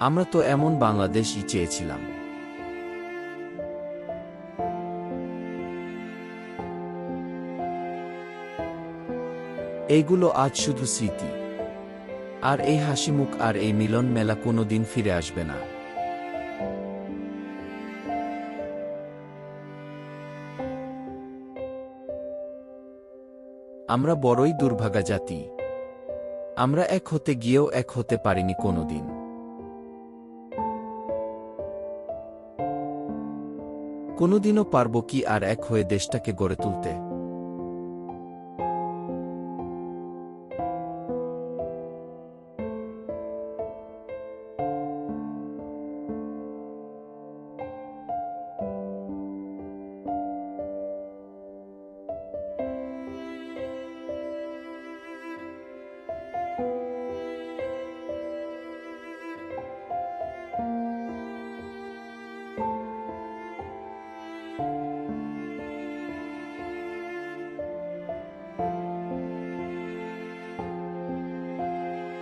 আমরা তো এমন বাংলাদেশই চেয়েছিলাম। এইগুলো আজ শুধু স্মৃতি। আর এই হাসিমুখ আর এই মিলন মেলা কোনোদিন ফিরে আসবে না। আমরা বড়ই দুর্ভাগা জাতি। আমরা এক হতে গিয়েও এক হতে পারিনি কোনোদিন। কোনোদিনও পারব কি আর এক হয়ে দেশটাকে গড়ে তুলতে।